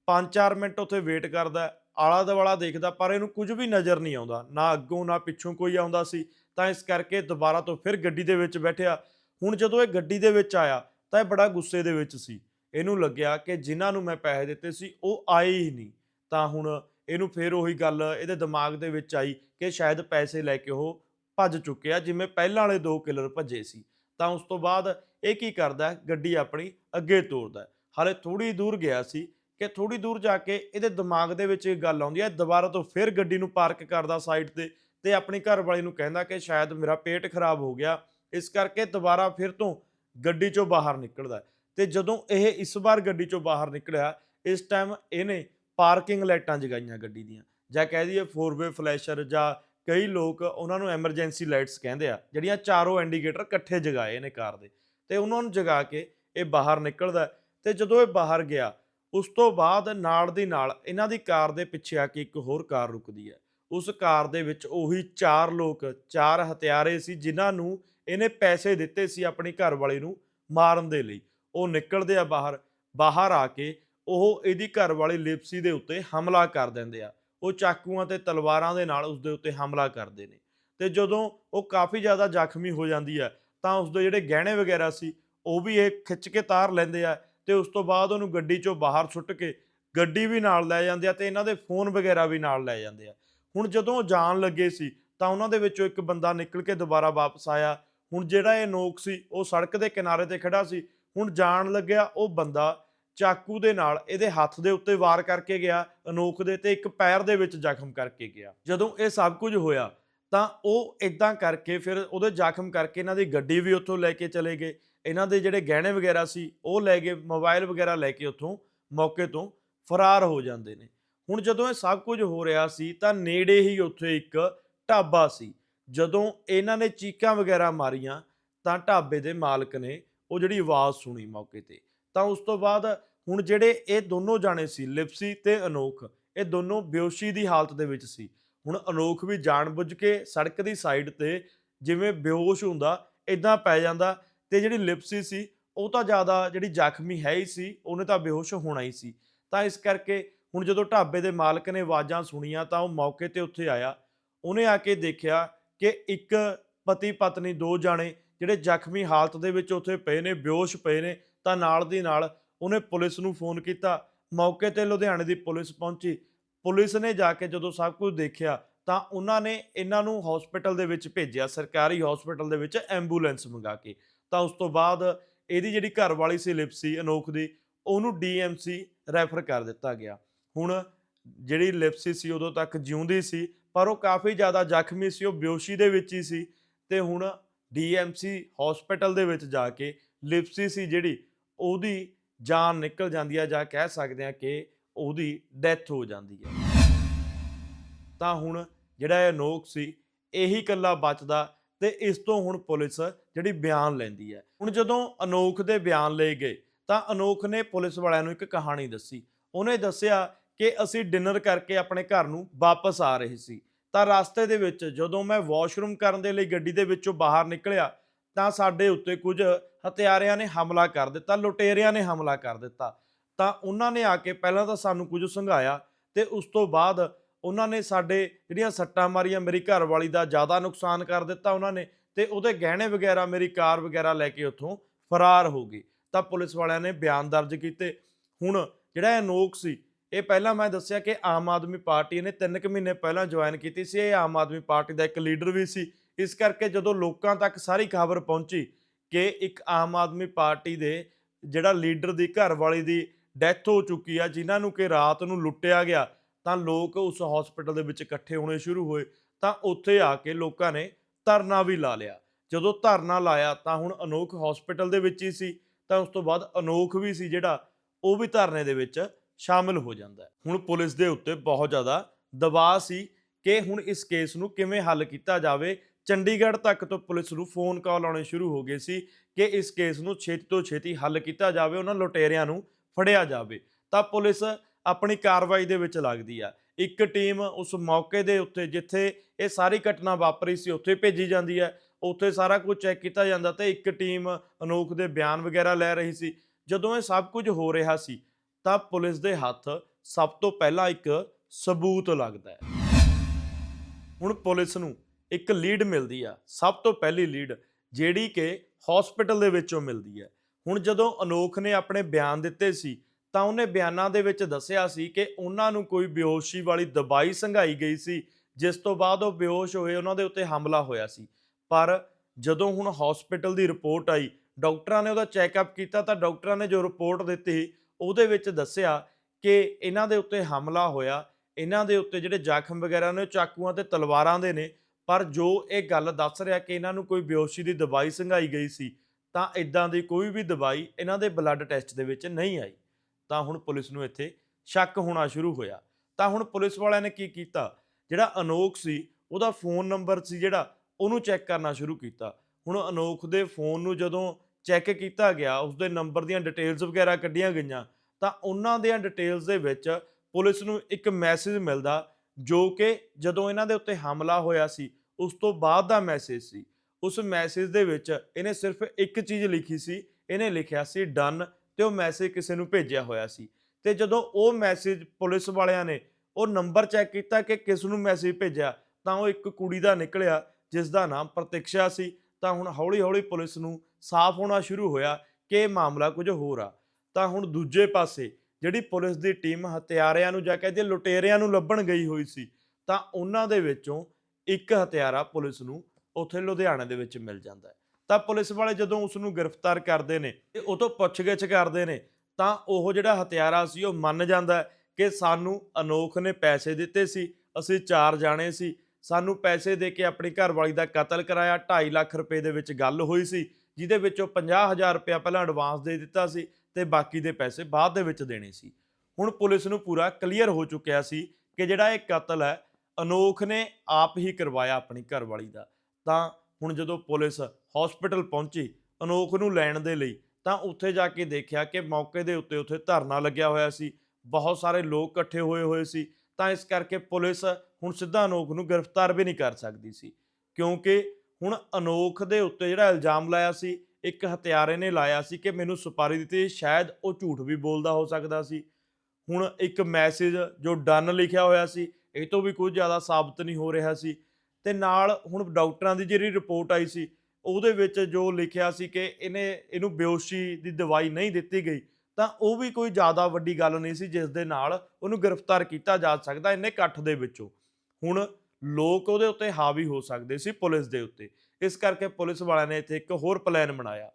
5-4 ਮਿੰਟ ਉੱਥੇ ਵੇਟ ਕਰਦਾ ਆਲਾ ਦੁਆਲਾ ਦੇਖਦਾ, ਪਰ ਇਹਨੂੰ ਕੁਝ ਵੀ ਨਜ਼ਰ ਨਹੀਂ ਆਉਂਦਾ। ਨਾ ਅੱਗੋਂ ਨਾ ਪਿੱਛੋਂ ਕੋਈ ਆਉਂਦਾ ਸੀ, ਤਾਂ ਇਸ ਕਰਕੇ ਦੁਬਾਰਾ ਤੋਂ ਫਿਰ ਗੱਡੀ ਦੇ ਵਿੱਚ ਬੈਠਿਆ। ਹੁਣ ਜਦੋਂ ਇਹ ਗੱਡੀ ਦੇ ਵਿੱਚ ਆਇਆ ਤਾਂ ਇਹ ਬੜਾ ਗੁੱਸੇ ਦੇ ਵਿੱਚ ਸੀ। ਇਹਨੂੰ ਲੱਗਿਆ ਕਿ ਜਿਨ੍ਹਾਂ ਨੂੰ ਮੈਂ ਪੈਸੇ ਦਿੱਤੇ ਸੀ, ਉਹ ਆਏ ਹੀ ਨਹੀਂ। ਤਾਂ ਹੁਣ ਇਹਨੂੰ ਫਿਰ ਉਹੀ ਗੱਲ ਇਹਦੇ ਦਿਮਾਗ ਦੇ ਵਿੱਚ ਆਈ ਕਿ ਸ਼ਾਇਦ ਪੈਸੇ ਲੈ ਕੇ ਉਹ ਭੱਜ ਚੁੱਕਿਆ ਜਿਵੇਂ ਪਹਿਲਾਂ ਵਾਲੇ ਦੋ ਕਿਲਰ ਭੱਜੇ ਸੀ। ਤਾਂ ਉਸ ਤੋਂ ਬਾਅਦ ਇਹ ਕੀ ਕਰਦਾ, ਗੱਡੀ ਆਪਣੀ ਅੱਗੇ ਤੋਰਦਾ। ਹਾਲੇ ਥੋੜੀ ਦੂਰ ਗਿਆ ਸੀ ਕਿ ਥੋੜੀ ਦੂਰ ਜਾ ਕੇ ਇਹਦੇ ਦਿਮਾਗ ਦੇ ਵਿੱਚ ਇਹ ਗੱਲ ਆਉਂਦੀ ਹੈ ਦੁਬਾਰਾ ਤੋਂ ਫਿਰ ਗੱਡੀ ਨੂੰ ਪਾਰਕ ਕਰਦਾ ਸਾਈਡ ਤੇ ਤੇ ਆਪਣੀ ਘਰਵਾਲੀ ਨੂੰ ਕਹਿੰਦਾ ਕਿ ਸ਼ਾਇਦ ਮੇਰਾ ਪੇਟ ਖਰਾਬ ਹੋ ਗਿਆ। ਇਸ ਕਰਕੇ ਦੁਬਾਰਾ ਫਿਰ ਤੋਂ ਗੱਡੀ ਚੋਂ ਬਾਹਰ ਨਿਕਲਦਾ ਹੈ। ਤੇ ਜਦੋਂ ਇਹ ਇਸ ਵਾਰ ਗੱਡੀ ਚੋਂ ਬਾਹਰ ਨਿਕਲਿਆ, ਇਸ ਟਾਈਮ ਇਹਨੇ ਪਾਰਕਿੰਗ ਲਾਈਟਾਂ ਜਗਾਈਆਂ ਗੱਡੀ ਦੀਆਂ। ਜਾਂ ਕਹਿ ਦਈਏ 4ਵੇ ਫਲੈਸ਼ਰ ਜਾਂ ਕਈ ਲੋਕ ਉਹਨਾਂ ਨੂੰ ਐਮਰਜੈਂਸੀ ਲਾਈਟਸ ਕਹਿੰਦੇ ਆ, ਜਿਹੜੀਆਂ ਚਾਰੋਂ ਇੰਡੀਕੇਟਰ ਇਕੱਠੇ ਜਗਾਏ ਨੇ ਕਾਰ ਦੇ। ਤੇ ਉਹਨਾਂ ਨੂੰ ਜਗਾ ਕੇ ਇਹ ਬਾਹਰ ਨਿਕਲਦਾ ਹੈ। ਤੇ ਜਦੋਂ ਇਹ ਬਾਹਰ ਗਿਆ, ਉਸ ਤੋਂ ਬਾਅਦ ਨਾਲ ਦੀ ਨਾਲ ਇਹਨਾਂ ਦੀ ਕਾਰ ਦੇ ਪਿੱਛੇ ਆ ਕੇ ਇੱਕ ਹੋਰ ਕਾਰ ਰੁਕਦੀ ਹੈ। ਉਸ ਕਾਰ ਦੇ ਵਿੱਚ ਉਹੀ ਚਾਰ ਲੋਕ, ਚਾਰ ਹਥਿਆਰੇ ਸੀ ਜਿਨ੍ਹਾਂ ਨੂੰ ਇਹਨੇ ਪੈਸੇ ਦਿੱਤੇ ਸੀ ਆਪਣੀ ਘਰਵਾਲੀ ਨੂੰ ਮਾਰਨ ਦੇ ਲਈ। ਉਹ ਨਿਕਲਦੇ ਆ ਬਾਹਰ ਬਾਹਰ ਆ ਕੇ ਉਹ ਇਹਦੀ ਘਰ ਵਾਲੀ ਲਿਪਸੀ ਦੇ ਉੱਤੇ ਹਮਲਾ ਕਰ ਦਿੰਦੇ ਆ। ਉਹ ਚਾਕੂਆਂ ਤੇ ਤਲਵਾਰਾਂ ਦੇ ਨਾਲ ਉਸ ਦੇ ਉੱਤੇ ਹਮਲਾ ਕਰਦੇ ਨੇ। ਤੇ ਜਦੋਂ ਉਹ ਕਾਫੀ ਜ਼ਿਆਦਾ ਜ਼ਖਮੀ ਹੋ ਜਾਂਦੀ ਆ, ਤਾਂ ਉਸ ਦੇ ਜਿਹੜੇ ਗਹਿਣੇ ਵਗੈਰਾ ਸੀ, ਉਹ ਵੀ ਇਹ ਖਿੱਚ ਕੇ ਤਾਰ ਲੈਂਦੇ ਆ ਤੇ ਉਸ ਤੋਂ ਬਾਅਦ ਉਹਨੂੰ ਗੱਡੀ ਚੋਂ ਬਾਹਰ ਸੁੱਟ ਕੇ ਗੱਡੀ ਵੀ ਨਾਲ ਲੈ ਜਾਂਦੇ ਆ ਤੇ ਇਹਨਾਂ ਦੇ ਫੋਨ ਵਗੈਰਾ ਵੀ ਨਾਲ ਲੈ ਜਾਂਦੇ ਆ। ਹੁਣ ਜਦੋਂ ਉਹ ਜਾਣ ਲੱਗੇ ਸੀ, ਤਾਂ ਉਹਨਾਂ ਦੇ ਵਿੱਚੋਂ ਇੱਕ ਬੰਦਾ ਨਿਕਲ ਕੇ ਦੁਬਾਰਾ ਵਾਪਸ ਆਇਆ ਹੁਣ ਜਿਹੜਾ ਇਹ ਨੋਕ ਸੀ, ਉਹ ਸੜਕ ਦੇ ਕਿਨਾਰੇ ਤੇ ਖੜਾ ਸੀ, ਹੁਣ ਜਾਣ ਲੱਗਿਆ ਉਹ ਬੰਦਾ ਚਾਕੂ ਦੇ ਨਾਲ ਇਹਦੇ ਹੱਥ ਦੇ ਉੱਤੇ ਵਾਰ ਕਰਕੇ ਗਿਆ ਅਨੋਖ ਦੇ ਤੇ ਇੱਕ ਪੈਰ ਦੇ ਵਿੱਚ ਜ਼ਖਮ ਕਰਕੇ ਗਿਆ। ਜਦੋਂ ਇਹ ਸਭ ਕੁਝ ਹੋਇਆ, ਤਾਂ ਉਹ ਇਦਾਂ ਕਰਕੇ ਫਿਰ ਉਹਦੇ ਜ਼ਖਮ ਕਰਕੇ ਇਹਨਾਂ ਦੀ ਗੱਡੀ ਵੀ ਉੱਥੋਂ ਲੈ ਕੇ ਚਲੇ ਗਏ। ਇਹਨਾਂ ਦੇ ਜਿਹੜੇ ਗਹਿਣੇ ਵਗੈਰਾ ਸੀ, ਉਹ ਲੈ ਗਏ, ਮੋਬਾਈਲ ਵਗੈਰਾ ਲੈ ਕੇ ਉੱਥੋਂ ਮੌਕੇ ਤੋਂ ਫਰਾਰ ਹੋ ਜਾਂਦੇ ਨੇ। ਹੁਣ ਜਦੋਂ ਇਹ ਸਭ ਕੁਝ ਹੋ ਰਿਹਾ ਸੀ, ਤਾਂ ਨੇੜੇ ਹੀ ਉੱਥੇ ਇੱਕ ਢਾਬਾ ਸੀ। ਜਦੋਂ ਇਹਨਾਂ ਨੇ ਚੀਕਾਂ ਵਗੈਰਾ ਮਾਰੀਆਂ ਤਾਂ ਢਾਬੇ ਦੇ ਮਾਲਕ ਨੇ ਉਹ ਜਿਹੜੀ ਆਵਾਜ਼ ਸੁਣੀ ਮੌਕੇ ਤੇ। ਤਾਂ ਉਸ ਤੋਂ ਬਾਅਦ ਹੁਣ ਜਿਹੜੇ ਇਹ ਦੋਨੋਂ ਜਾਣੇ ਸੀ ਲਿਪਸੀ ਤੇ ਅਨੋਖ, ਇਹ ਦੋਨੋਂ ਬੇਹੋਸ਼ੀ ਦੀ ਹਾਲਤ ਦੇ ਵਿੱਚ ਸੀ। ਹੁਣ ਅਨੋਖ ਵੀ ਜਾਣਬੁੱਝ ਕੇ ਸੜਕ ਦੀ ਸਾਈਡ ਤੇ ਜਿਵੇਂ ਬੇਹੋਸ਼ ਹੁੰਦਾ ਇਦਾਂ ਪੈ ਜਾਂਦਾ ਤੇ ਜਿਹੜੀ ਲਿਪਸੀ ਸੀ, ਉਹ ਤਾਂ ਜ਼ਿਆਦਾ ਜਿਹੜੀ ਜ਼ਖਮੀ ਹੈ ਹੀ ਸੀ, ਉਹਨੇ ਤਾਂ ਬੇਹੋਸ਼ ਹੋਣਾ ਹੀ ਸੀ। ਤਾਂ ਇਸ ਕਰਕੇ ਹੁਣ ਜਦੋਂ ਢਾਬੇ ਦੇ ਮਾਲਕ ਨੇ ਆਵਾਜ਼ਾਂ ਸੁਣੀਆਂ ਤਾਂ ਉਹ ਮੌਕੇ ਤੇ ਉੱਥੇ ਆਇਆ। ਉਹਨੇ ਆ ਕੇ ਦੇਖਿਆ ਕਿ ਇੱਕ ਪਤੀ ਪਤਨੀ ਦੋ ਜਾਣੇ ਜਿਹੜੇ ਜ਼ਖਮੀ ਹਾਲਤ ਦੇ ਵਿੱਚ ਉੱਥੇ ਪਏ ਨੇ, ਬੇਹੋਸ਼ ਪਏ ਨੇ, ਤਾਂ ਨਾਲ ਦੀ ਨਾਲ ਉਹਨੇ ਪੁਲਿਸ ਨੂੰ ਫੋਨ ਕੀਤਾ। ਮੌਕੇ ਤੇ ਲੁਧਿਆਣੇ ਦੀ ਪੁਲਿਸ ਪਹੁੰਚੀ। ਪੁਲਿਸ ਨੇ ਜਾ ਕੇ ਜਦੋਂ ਸਭ ਕੁਝ ਦੇਖਿਆ, ਤਾਂ ਉਹਨਾਂ ਨੇ ਇਹਨਾਂ ਨੂੰ ਹਸਪੀਟਲ ਦੇ ਵਿੱਚ ਭੇਜਿਆ, ਸਰਕਾਰੀ ਹਸਪੀਟਲ ਦੇ ਵਿੱਚ ਐਂਬੂਲੈਂਸ ਮੰਗਾ ਕੇ। ਤਾਂ ਉਸ ਤੋਂ ਬਾਅਦ ਇਹਦੀ ਜਿਹੜੀ ਘਰ ਵਾਲੀ ਸੀ ਲਿਪਸੀ ਅਨੋਖ ਦੀ, ਉਹਨੂੰ ਡੀਐਮਸੀ ਰੈਫਰ ਕਰ ਦਿੱਤਾ ਗਿਆ। ਹੁਣ ਜਿਹੜੀ ਲਿਪਸੀ ਸੀ ਉਦੋਂ ਤੱਕ ਜਿਉਂਦੀ ਸੀ ਪਰ ਉਹ ਕਾਫੀ ਜ਼ਿਆਦਾ ਜ਼ਖਮੀ ਸੀ, ਉਹ ਬਿਓਸ਼ੀ ਦੇ ਵਿੱਚ ਹੀ ਸੀ ਤੇ ਹੁਣ ਡੀਐਮਸੀ ਹਸਪੀਟਲ ਦੇ ਵਿੱਚ ਜਾ ਕੇ ਲਿਪਸੀ ਸੀ ਜਿਹੜੀ, ਉਹਦੀ ਜਾਨ ਨਿਕਲ ਜਾਂਦੀ ਹੈ ਜਾਂ ਕਹਿ ਸਕਦੇ ਆ ਕਿ ਉਹਦੀ ਡੈਥ ਹੋ ਜਾਂਦੀ ਹੈ ਤਾਂ ਹੁਣ ਜਿਹੜਾ ਇਹ ਅਨੋਖ ਸੀ, ਇਹੀ ਕੱਲਾ ਬਚਦਾ ਤੇ ਇਸ ਤੋਂ ਹੁਣ ਪੁਲਿਸ ਜਿਹੜੀ ਬਿਆਨ ਲੈਂਦੀ ਹੈ ਹੁਣ ਜਦੋਂ ਅਨੋਖ ਦੇ ਬਿਆਨ ਲਏ ਗਏ, ਤਾਂ ਅਨੋਖ ਨੇ ਪੁਲਿਸ ਵਾਲਿਆਂ ਨੂੰ ਇੱਕ ਕਹਾਣੀ ਦੱਸੀ। ਉਹਨੇ ਦੱਸਿਆ ਕਿ ਅਸੀਂ ਡਿਨਰ ਕਰਕੇ ਆਪਣੇ ਘਰ ਨੂੰ ਵਾਪਸ ਆ ਰਹੇ ਸੀ। ਤਾਂ ਰਸਤੇ ਦੇ ਵਿੱਚ ਜਦੋਂ ਮੈਂ ਵਾਸ਼ਰੂਮ ਕਰਨ ਦੇ ਲਈ ਗੱਡੀ ਦੇ ਵਿੱਚੋਂ ਬਾਹਰ ਨਿਕਲਿਆ, ਤਾਂ ਸਾਡੇ ਉੱਤੇ ਕੁਝ ਹਥਿਆਰਿਆਂ ਨੇ ਹਮਲਾ ਕਰ ਦਿੱਤਾ, ਲੁਟੇਰਿਆਂ ਨੇ ਹਮਲਾ ਕਰ ਦਿੱਤਾ। ਤਾਂ ਉਹਨਾਂ ਨੇ ਆ ਕੇ ਪਹਿਲਾਂ ਤਾਂ ਸਾਨੂੰ ਕੁਝ ਸੰਘਾਇਆ ਤੇ ਉਸ ਤੋਂ ਬਾਅਦ ਉਹਨਾਂ ਨੇ ਸਾਡੇ ਜਿਹੜੀਆਂ ਸੱਟਾਂ ਮਾਰੀਆਂ, ਮੇਰੀ ਘਰ ਵਾਲੀ ਦਾ ਜ਼ਿਆਦਾ ਨੁਕਸਾਨ ਕਰ ਦਿੱਤਾ ਉਹਨਾਂ ਨੇ ਤੇ ਉਹਦੇ ਗਹਿਣੇ ਵਗੈਰਾ, ਮੇਰੀ ਕਾਰ ਵਗੈਰਾ ਲੈ ਕੇ ਉੱਥੋਂ ਫਰਾਰ ਹੋ ਗਈ। ਤਾਂ ਪੁਲਿਸ ਵਾਲਿਆਂ ਨੇ ਬਿਆਨ ਦਰਜ ਕੀਤੇ। ਹੁਣ ਜਿਹੜਾ ਇਹ ਨੋਕ ਸੀ ਇਹ ਪਹਿਲਾਂ ਮੈਂ ਦੱਸਿਆ ਕਿ ਆਮ ਆਦਮੀ ਪਾਰਟੀ ਨੇ 3 ਕੁ ਮਹੀਨੇ ਪਹਿਲਾਂ ਜੁਆਇਨ ਕੀਤੀ ਸੀ। ਇਹ ਆਮ ਆਦਮੀ ਪਾਰਟੀ ਦਾ ਇੱਕ ਲੀਡਰ ਵੀ ਸੀ। ਇਸ ਕਰਕੇ ਜਦੋਂ ਲੋਕਾਂ ਤੱਕ ਸਾਰੀ ਖਬਰ ਪਹੁੰਚੀ ਕਿ ਇੱਕ ਆਮ ਆਦਮੀ ਪਾਰਟੀ ਦੇ ਜਿਹੜਾ ਲੀਡਰ ਦੀ ਘਰ ਵਾਲੀ ਦੀ ਡੈਥ ਹੋ ਚੁੱਕੀ ਆ, ਜਿਨ੍ਹਾਂ ਨੂੰ ਕਿ ਰਾਤ ਨੂੰ ਲੁੱਟਿਆ ਗਿਆ, ਤਾਂ ਲੋਕ ਉਸ ਹਸਪੀਟਲ ਦੇ ਵਿੱਚ ਇਕੱਠੇ ਹੋਣੇ ਸ਼ੁਰੂ ਹੋਏ, ਤਾਂ ਉੱਥੇ ਆ ਕੇ ਲੋਕਾਂ ਨੇ ਧਰਨਾ ਵੀ ਲਾ ਲਿਆ। ਜਦੋਂ ਧਰਨਾ ਲਾਇਆ, ਤਾਂ ਹੁਣ ਅਨੋਖ ਹਸਪੀਟਲ ਦੇ ਵਿੱਚ ਹੀ ਸੀ, ਤਾਂ ਉਸ ਤੋਂ ਬਾਅਦ ਅਨੋਖ ਵੀ ਸੀ ਜਿਹੜਾ, ਉਹ ਵੀ ਧਰਨੇ ਦੇ ਵਿੱਚ ਸ਼ਾਮਿਲ ਹੋ ਜਾਂਦਾ ਹੈ। ਹੁਣ ਪੁਲਿਸ ਦੇ ਉੱਤੇ ਬਹੁਤ ਜ਼ਿਆਦਾ ਦਬਾਅ ਸੀ ਕਿ ਹੁਣ ਇਸ ਕੇਸ ਨੂੰ ਕਿਵੇਂ ਹੱਲ ਕੀਤਾ ਜਾਵੇ। ਚੰਡੀਗੜ੍ਹ ਤੱਕ ਤੋਂ ਪੁਲਿਸ ਨੂੰ ਫੋਨ ਕਾਲ ਆਉਣੇ ਸ਼ੁਰੂ ਹੋ ਗਏ ਸੀ ਕਿ ਇਸ ਕੇਸ ਨੂੰ ਛੇਤੀ ਤੋਂ ਛੇਤੀ ਹੱਲ ਕੀਤਾ ਜਾਵੇ, ਉਹਨਾਂ ਲੁਟੇਰਿਆਂ ਨੂੰ ਫੜਿਆ ਜਾਵੇ। ਤਾਂ ਪੁਲਿਸ ਆਪਣੀ ਕਾਰਵਾਈ ਦੇ ਵਿੱਚ ਲੱਗਦੀ ਆ। ਇੱਕ ਟੀਮ ਉਸ ਮੌਕੇ ਦੇ ਉੱਤੇ ਜਿੱਥੇ ਇਹ ਸਾਰੀ ਘਟਨਾ ਵਾਪਰੀ ਸੀ, ਉੱਥੇ ਭੇਜੀ ਜਾਂਦੀ ਹੈ ਉੱਥੇ ਸਾਰਾ ਕੁਝ ਚੈੱਕ ਕੀਤਾ ਜਾਂਦਾ ਤੇ ਇੱਕ ਟੀਮ ਅਨੋਖ ਦੇ ਬਿਆਨ ਵਗੈਰਾ ਲੈ ਰਹੀ ਸੀ। ਜਦੋਂ ਇਹ ਸਭ ਕੁਝ ਹੋ ਰਿਹਾ ਸੀ ਤਾਂ ਪੁਲਿਸ ਦੇ ਹੱਥ ਸਭ ਤੋਂ ਪਹਿਲਾਂ ਇੱਕ ਸਬੂਤ ਲੱਗਦਾ ਹੈ। ਹੁਣ ਪੁਲਿਸ ਨੂੰ ਇੱਕ ਲੀਡ ਮਿਲਦੀ ਆ, ਸਭ ਤੋਂ ਪਹਿਲੀ ਲੀਡ ਜਿਹੜੀ ਕਿ ਹਸਪੀਟਲ ਦੇ ਵਿੱਚੋਂ ਮਿਲਦੀ ਹੈ। ਹੁਣ ਜਦੋਂ ਅਨੋਖ ਨੇ ਆਪਣੇ ਬਿਆਨ ਦਿੱਤੇ ਸੀ, ਤਾਂ ਉਹਨੇ ਬਿਆਨਾਂ ਦੇ ਵਿੱਚ ਦੱਸਿਆ ਸੀ ਕਿ ਉਹਨਾਂ ਨੂੰ ਕੋਈ ਬੇਹੋਸ਼ੀ ਵਾਲੀ ਦਵਾਈ ਸੰਘਾਈ ਗਈ ਸੀ, ਜਿਸ ਤੋਂ ਬਾਅਦ ਉਹ ਬੇਹੋਸ਼ ਹੋਏ, ਉਹਨਾਂ ਦੇ ਉੱਤੇ ਹਮਲਾ ਹੋਇਆ ਸੀ। ਪਰ ਜਦੋਂ ਹੁਣ ਹਸਪੀਟਲ ਦੀ ਰਿਪੋਰਟ ਆਈ, ਡਾਕਟਰਾਂ ਨੇ ਉਹਦਾ ਚੈੱਕਅਪ ਕੀਤਾ ਤਾਂ ਡਾਕਟਰਾਂ ਨੇ ਜੋ ਰਿਪੋਰਟ ਦਿੱਤੀ ਉਹਦੇ ਵਿੱਚ ਦੱਸਿਆ ਕਿ ਇਹਨਾਂ ਦੇ ਉੱਤੇ ਹਮਲਾ ਹੋਇਆ। ਇਹਨਾਂ ਦੇ ਉੱਤੇ ਜਿਹੜੇ ਜ਼ਖਮ ਵਗੈਰਾ ਨੇ, ਉਹ ਚਾਕੂਆਂ ਤੇ ਤਲਵਾਰਾਂ ਦੇ ਨੇ। ਪਰ ਜੋ ਇਹ ਗੱਲ ਦੱਸ ਰਿਹਾ ਕਿ ਇਹਨਾਂ ਨੂੰ ਕੋਈ ਬੇਹੋਸ਼ੀ ਦੀ ਦਵਾਈ ਸੰਘਾਈ ਗਈ ਸੀ, ਤਾਂ ਇਦਾਂ ਦੀ ਕੋਈ ਵੀ ਦਵਾਈ ਇਹਨਾਂ ਦੇ ਬਲੱਡ ਟੈਸਟ ਦੇ ਵਿੱਚ ਨਹੀਂ ਆਈ। ਤਾਂ ਹੁਣ ਪੁਲਿਸ ਨੂੰ ਇੱਥੇ ਸ਼ੱਕ ਹੋਣਾ ਸ਼ੁਰੂ ਹੋਇਆ। ਤਾਂ ਹੁਣ ਪੁਲਿਸ ਵਾਲਿਆਂ ਨੇ ਕੀ ਕੀਤਾ? ਜਿਹੜਾ ਅਨੋਖ ਸੀ, ਉਹਦਾ ਫੋਨ ਨੰਬਰ ਸੀ ਜਿਹੜਾ, ਉਹਨੂੰ ਚੈੱਕ ਕਰਨਾ ਸ਼ੁਰੂ ਕੀਤਾ। ਹੁਣ ਅਨੋਖ ਦੇ ਫੋਨ ਨੂੰ ਜਦੋਂ ਚੈੱਕ ਕੀਤਾ ਗਿਆ, ਉਸਦੇ ਨੰਬਰ ਦੀਆਂ ਡਿਟੇਲਸ ਵਗੈਰਾ ਕੱਢੀਆਂ ਗਈਆਂ, ਤਾਂ ਉਹਨਾਂ ਦੀਆਂ ਡਿਟੇਲਸ ਦੇ ਵਿੱਚ ਪੁਲਿਸ ਨੂੰ ਇੱਕ ਮੈਸੇਜ ਮਿਲਦਾ ਜੋ ਕਿ ਜਦੋਂ ਇਹਨਾਂ ਦੇ ਉੱਤੇ ਹਮਲਾ ਹੋਇਆ ਸੀ, ਉਸ ਤੋਂ ਬਾਅਦ ਦਾ ਮੈਸੇਜ ਸੀ। ਉਸ ਮੈਸੇਜ ਦੇ ਵਿੱਚ ਇਹਨੇ ਸਿਰਫ ਇੱਕ ਚੀਜ਼ ਲਿਖੀ ਸੀ, ਇਹਨੇ ਲਿਖਿਆ ਸੀ ਡਨ ਤੇ ਉਹ ਮੈਸੇਜ ਕਿਸੇ ਨੂੰ ਭੇਜਿਆ ਹੋਇਆ ਸੀ। ਤੇ ਜਦੋਂ ਉਹ ਮੈਸੇਜ ਪੁਲਿਸ ਵਾਲਿਆਂ ਨੇ ਉਹ ਨੰਬਰ ਚੈੱਕ ਕੀਤਾ ਕਿ ਕਿਸ ਨੂੰ ਮੈਸੇਜ ਭੇਜਿਆ, ਤਾਂ ਉਹ ਇੱਕ ਕੁੜੀ ਦਾ ਨਿਕਲਿਆ ਜਿਸ ਦਾ ਨਾਮ ਪ੍ਰਤੀਕਸ਼ਾ ਸੀ। ਤਾਂ ਹੁਣ ਹੌਲੀ-ਹੌਲੀ ਪੁਲਿਸ ਨੂੰ ਸਾਫ਼ ਹੋਣਾ ਸ਼ੁਰੂ ਹੋਇਆ ਕਿ ਇਹ ਮਾਮਲਾ ਕੁਝ ਹੋਰ ਆ। ਤਾਂ ਹੁਣ ਦੂਜੇ ਪਾਸੇ ਜਿਹੜੀ ਪੁਲਿਸ ਦੀ ਟੀਮ ਹਥਿਆਰਿਆਂ ਨੂੰ ਜਾਂ ਕਹਦੇ ਲੁਟੇਰਿਆਂ ਨੂੰ ਲੱਭਣ ਗਈ ਹੋਈ ਸੀ, ਤਾਂ ਉਹਨਾਂ ਦੇ ਵਿੱਚੋਂ ਇੱਕ ਹਥਿਆਰਾ ਪੁਲਿਸ ਨੂੰ ਉੱਥੇ ਲੁਧਿਆਣੇ ਦੇ ਵਿੱਚ ਮਿਲ ਜਾਂਦਾ ਹੈ। ਤਾਂ ਪੁਲਿਸ ਵਾਲੇ ਜਦੋਂ ਉਸ ਨੂੰ ਗ੍ਰਿਫਤਾਰ ਕਰਦੇ ਨੇ ਤੇ ਉਹ ਤੋਂ ਪੁੱਛਗਿੱਛ ਕਰਦੇ ਨੇ, ਤਾਂ ਉਹ ਜਿਹੜਾ ਹਥਿਆਰਾ ਸੀ ਉਹ ਮੰਨ ਜਾਂਦਾ ਕਿ ਸਾਨੂੰ ਅਨੋਖ ਨੇ ਪੈਸੇ ਦਿੱਤੇ ਸੀ, ਅਸੀਂ ਚਾਰ ਜਾਣੇ ਸੀ, ਸਾਨੂੰ ਪੈਸੇ ਦੇ ਕੇ ਆਪਣੀ ਘਰਵਾਲੀ ਦਾ ਕਤਲ ਕਰਾਇਆ 2.5 ਲੱਖ ਰੁਪਏ ਦੇ ਵਿੱਚ ਗੱਲ ਹੋਈ ਸੀ ਜਿਹਦੇ ਵਿੱਚੋਂ 50000 ਰੁਪਇਆ ਪਹਿਲਾਂ ਐਡਵਾਂਸ ਦੇ ਦਿੱਤਾ ਸੀ ਤੇ ਬਾਕੀ ਦੇ ਪੈਸੇ ਬਾਅਦ ਦੇ ਵਿੱਚ ਦੇਣੇ ਸੀ। ਹੁਣ ਪੁਲਿਸ ਨੂੰ ਪੂਰਾ ਕਲੀਅਰ ਹੋ ਚੁੱਕਿਆ ਸੀ ਕਿ ਜਿਹੜਾ ਇਹ ਕਤਲ ਹੈ, ਅਨੋਖ ਨੇ ਆਪ ਹੀ ਕਰਵਾਇਆ ਆਪਣੀ ਘਰਵਾਲੀ ਦਾ। ਤਾਂ ਹੁਣ ਜਦੋਂ ਪੁਲਿਸ ਹਸਪੀਟਲ ਪਹੁੰਚੀ ਅਨੋਖ ਨੂੰ ਲੈਣ ਦੇ ਲਈ, ਤਾਂ ਉੱਥੇ ਜਾ ਕੇ ਦੇਖਿਆ ਕਿ ਮੌਕੇ ਦੇ ਉੱਤੇ ਉੱਥੇ ਧਰਨਾ ਲੱਗਿਆ ਹੋਇਆ ਸੀ। ਬਹੁਤ ਸਾਰੇ ਲੋਕ ਇਕੱਠੇ ਹੋਏ ਹੋਏ ਸੀ। ਤਾਂ ਇਸ ਕਰਕੇ ਪੁਲਿਸ ਹੁਣ ਸਿੱਧਾ ਅਨੋਖ ਨੂੰ ਗ੍ਰਿਫਤਾਰ ਵੀ ਨਹੀਂ ਕਰ ਸਕਦੀ ਸੀ। ਕਿਉਂਕਿ ਹੁਣ ਅਨੋਖ ਦੇ ਉੱਤੇ ਜਿਹੜਾ ਇਲਜ਼ਾਮ ਲਾਇਆ ਸੀ, ਇੱਕ ਹਥਿਆਰੇ ਨੇ ਲਾਇਆ ਸੀ ਕਿ ਮੈਨੂੰ ਸੁਪਾਰੀ ਦਿੱਤੀ, ਸ਼ਾਇਦ ਉਹ ਝੂਠ ਵੀ ਬੋਲਦਾ ਹੋ ਸਕਦਾ ਸੀ। ਹੁਣ ਇੱਕ ਮੈਸੇਜ ਜੋ ਡਨ ਲਿਖਿਆ ਹੋਇਆ ਸੀ, ਇਹ ਤੋਂ ਵੀ ਕੁਝ ਜ਼ਿਆਦਾ ਸਾਬਤ ਨਹੀਂ ਹੋ ਰਿਹਾ ਸੀ। ਤੇ ਨਾਲ ਹੁਣ ਡਾਕਟਰਾਂ ਦੀ ਜਿਹੜੀ ਰਿਪੋਰਟ ਆਈ ਸੀ, ਉਹਦੇ ਵਿੱਚ ਜੋ ਲਿਖਿਆ ਸੀ ਕਿ ਇਹਨੇ, ਇਹਨੂੰ ਬੇਹੋਸ਼ੀ ਦੀ ਦਵਾਈ ਨਹੀਂ ਦਿੱਤੀ ਗਈ, ਤਾਂ ਉਹ ਵੀ ਕੋਈ ਜ਼ਿਆਦਾ ਵੱਡੀ ਗੱਲ ਨਹੀਂ ਸੀ ਜਿਸ ਦੇ ਨਾਲ ਉਹਨੂੰ ਗ੍ਰਿਫਤਾਰ ਕੀਤਾ ਜਾ ਸਕਦਾ ਇੰਨੇ ਇਕੱਠ ਦੇ ਵਿੱਚੋਂ। ਹੁਣ ਲੋਕ ਉਹਦੇ ਉੱਤੇ ਹਾਵੀ ਹੋ ਸਕਦੇ ਸੀ ਪੁਲਿਸ ਦੇ ਉੱਤੇ। ਇਸ ਕਰਕੇ ਪੁਲਿਸ ਵਾਲਿਆਂ ਨੇ ਇੱਥੇ ਇੱਕ ਹੋਰ ਪਲਾਨ ਬਣਾਇਆ।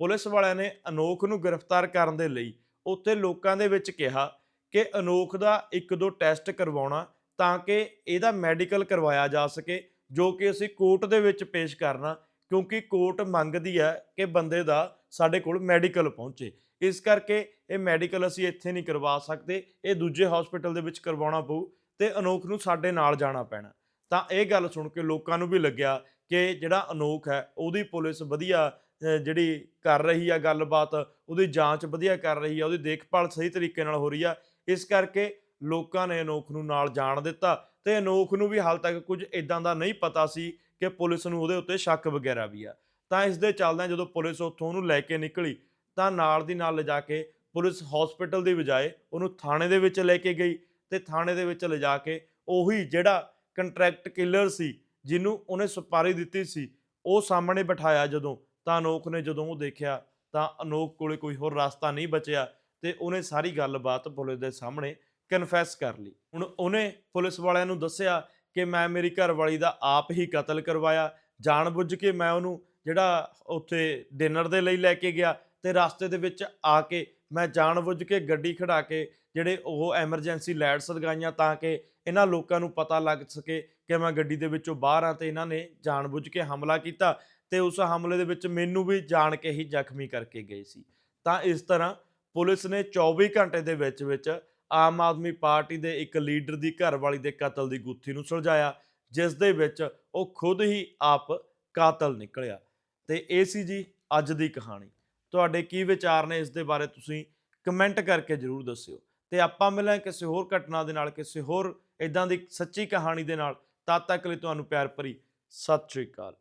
ਪੁਲਿਸ ਵਾਲਿਆਂ ਨੇ ਅਨੋਖ ਨੂੰ ਗ੍ਰਿਫਤਾਰ ਕਰਨ ਦੇ ਲਈ ਉੱਥੇ ਲੋਕਾਂ ਦੇ ਵਿੱਚ ਕਿਹਾ ਕਿ ਅਨੋਖ ਦਾ ਇੱਕ ਦੋ ਟੈਸਟ ਕਰਵਾਉਣਾ ਤਾਂ ਕਿ ਇਹਦਾ ਮੈਡੀਕਲ ਕਰਵਾਇਆ ਜਾ ਸਕੇ, ਜੋ ਕਿ ਅਸੀਂ ਕੋਰਟ ਦੇ ਵਿੱਚ ਪੇਸ਼ ਕਰਨਾ, ਕਿਉਂਕਿ ਕੋਰਟ ਮੰਗਦੀ ਹੈ ਕਿ ਬੰਦੇ ਦਾ ਸਾਡੇ ਕੋਲ ਮੈਡੀਕਲ ਪਹੁੰਚੇ। ਇਸ ਕਰਕੇ ਇਹ ਮੈਡੀਕਲ ਅਸੀਂ ਇੱਥੇ ਨਹੀਂ ਕਰਵਾ ਸਕਦੇ, ਇਹ ਦੂਜੇ ਹਸਪੀਟਲ ਦੇ ਵਿੱਚ ਕਰਵਾਉਣਾ ਪਊ ਤੇ ਅਨੋਖ ਨੂੰ ਸਾਡੇ ਨਾਲ ਜਾਣਾ ਪੈਣਾ। ਤਾਂ ਇਹ ਗੱਲ ਸੁਣ ਕੇ ਲੋਕਾਂ ਨੂੰ ਵੀ ਲੱਗਿਆ ਕਿ ਜਿਹੜਾ ਅਨੋਖ ਹੈ, ਉਹਦੀ ਪੁਲਿਸ ਵਧੀਆ ਜਿਹੜੀ ਕਰ ਰਹੀ ਆ ਗੱਲਬਾਤ, ਉਹਦੀ ਜਾਂਚ ਵਧੀਆ ਕਰ ਰਹੀ ਆ, ਉਹਦੀ ਦੇਖਭਾਲ ਸਹੀ ਤਰੀਕੇ ਨਾਲ ਹੋ ਰਹੀ ਆ, ਇਸ ਕਰਕੇ ਲੋਕਾਂ ਨੇ ਅਨੋਖ ਨੂੰ ਨਾਲ ਜਾਣ ਦਿੱਤਾ ਤੇ ਅਨੋਖ ਨੂੰ ਵੀ ਹਾਲ ਤੱਕ ਕੁਝ ਇਦਾਂ ਦਾ ਨਹੀਂ ਪਤਾ ਸੀ ਕਿ ਪੁਲਿਸ ਨੂੰ ਉਹਦੇ ਉੱਤੇ ਸ਼ੱਕ ਵਗੈਰਾ ਵੀ ਆ। ਤਾਂ ਇਸ ਦੇ ਚੱਲਦਿਆਂ ਜਦੋਂ ਪੁਲਿਸ ਉੱਥੋਂ ਉਹਨੂੰ ਲੈ ਕੇ ਨਿਕਲੀ, ਤਾਂ ਨਾਲ ਦੀ ਨਾਲ ਲਿਜਾ ਕੇ ਪੁਲਿਸ ਹਸਪੀਟਲ ਦੀ ਬਜਾਏ ਉਹਨੂੰ ਥਾਣੇ ਦੇ ਵਿੱਚ ਲੈ ਕੇ ਗਈ ਤੇ ਥਾਣੇ ਦੇ ਵਿੱਚ ਲਿਜਾ ਕੇ ਉਹੀ ਜਿਹੜਾ ਕੰਟਰੈਕਟ ਕਿਲਰ ਸੀ, ਜਿਹਨੂੰ ਉਹਨੇ ਸੁਪਾਰੀ ਦਿੱਤੀ ਸੀ, ਉਹ ਸਾਹਮਣੇ ਬਿਠਾਇਆ ਜਦੋਂ, ਤਾਂ ਅਨੋਖ ਨੇ ਜਦੋਂ ਉਹ ਦੇਖਿਆ, ਤਾਂ ਅਨੋਖ ਕੋਲੇ ਕੋਈ ਹੋਰ ਰਸਤਾ ਨਹੀਂ ਬਚਿਆ ਤੇ ਉਹਨੇ ਸਾਰੀ ਗੱਲਬਾਤ ਪੁਲਿਸ ਦੇ ਸਾਹਮਣੇ ਕਨਫੈਸ ਕਰ ਲਈ। ਹੁਣ ਉਹਨੇ ਪੁਲਿਸ ਵਾਲਿਆਂ ਨੂੰ ਦੱਸਿਆ ਕਿ ਮੈਂ ਮੇਰੀ ਘਰਵਾਲੀ ਦਾ ਆਪ ਹੀ ਕਤਲ ਕਰਵਾਇਆ, ਜਾਣਬੁੱਝ ਕੇ ਮੈਂ ਉਹਨੂੰ ਜਿਹੜਾ ਉੱਥੇ ਡਿਨਰ ਦੇ ਲਈ ਲੈ ਕੇ ਗਿਆ ਤੇ ਰਸਤੇ ਦੇ ਵਿੱਚ ਆ ਕੇ ਮੈਂ ਜਾਣਬੁੱਝ ਕੇ ਗੱਡੀ ਖੜਾ ਕੇ ਜਿਹੜੇ ਉਹ ਐਮਰਜੈਂਸੀ ਲਾਈਟਸ ਲਗਾਈਆਂ ਤਾਂ ਕਿ ਇਹਨਾਂ ਲੋਕਾਂ ਨੂੰ ਪਤਾ ਲੱਗ ਸਕੇ ਕਿ ਮੈਂ ਗੱਡੀ ਦੇ ਵਿੱਚੋਂ ਬਾਹਰ ਆ ਤੇ ਇਹਨਾਂ ਨੇ ਜਾਣਬੁੱਝ ਕੇ ਹਮਲਾ ਕੀਤਾ ਤੇ ਉਸ ਹਮਲੇ ਦੇ ਵਿੱਚ ਮੈਨੂੰ ਵੀ ਜਾਣ ਕੇ ਹੀ ਜ਼ਖਮੀ ਕਰਕੇ ਗਏ ਸੀ। ਤਾਂ ਇਸ ਤਰ੍ਹਾਂ ਪੁਲਿਸ ਨੇ 24 ਘੰਟੇ ਦੇ ਵਿੱਚ ਵਿੱਚ ਆਮ ਆਦਮੀ ਪਾਰਟੀ ਦੇ ਇੱਕ ਲੀਡਰ ਦੀ ਘਰਵਾਲੀ ਦੇ ਕਤਲ ਦੀ ਗੁੱਥੀ ਨੂੰ ਸੁਲਝਾਇਆ, ਜਿਸ ਦੇ ਵਿੱਚ ਉਹ ਖੁਦ ਹੀ ਆਪ ਕਾਤਲ ਨਿਕਲਿਆ। ਤੇ ਇਹ ਸੀ ਜੀ ਅੱਜ ਦੀ ਕਹਾਣੀ। ਤੁਹਾਡੇ ਕੀ ਵਿਚਾਰ ਨੇ ਇਸ ਦੇ ਬਾਰੇ ਤੁਸੀਂ ਕਮੈਂਟ ਕਰਕੇ ਜਰੂਰ ਦੱਸਿਓ। ਤੇ ਆਪਾਂ ਮਿਲਾਂ ਕਿਸੇ ਹੋਰ ਘਟਨਾ ਦੇ ਨਾਲ, ਕਿਸੇ ਹੋਰ ਇਦਾਂ ਦੀ ਸੱਚੀ ਕਹਾਣੀ ਦੇ ਨਾਲ, ਤਦ ਤੱਕ ਲਈ ਤੁਹਾਨੂੰ ਪਿਆਰ ਭਰੀ ਸਤਿ ਸ਼੍ਰੀ ਅਕਾਲ।